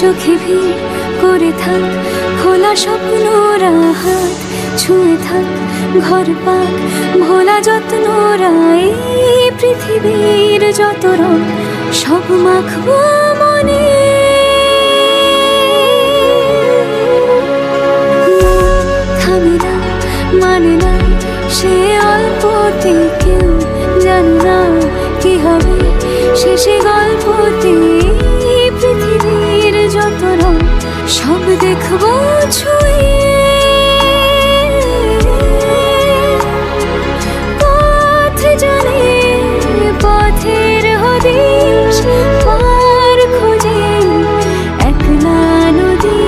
চোখে ভিড় করে থাক, খোলা স্বপ্ন হাত ছুঁয়ে থাক, ঘর পাক, ভোলা যত্ন এই পৃথিবীর যত রং, সব মাখবো মনে। মানে না, সে অল্পতে কেউ জানে না কি হবে, শেষে গল্পতে সব দেখব ছুঁয়ে। পথ জানে পথের হদিশ পার খুঁজে একলা নদী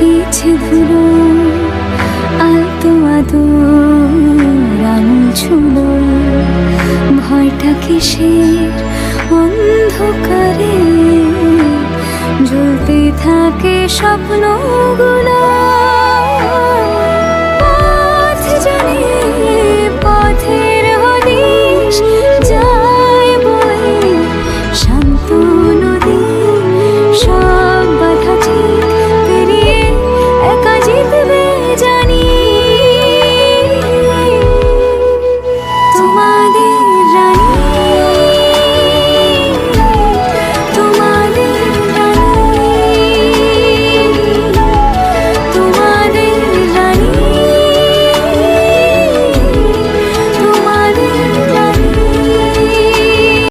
ইচ্ছে ধুলো আলতো আদো আঙুল ছুলো ভয়টা কিসের? অন্ধকারে জ্বলতে থাকে স্বপ্নগুলো।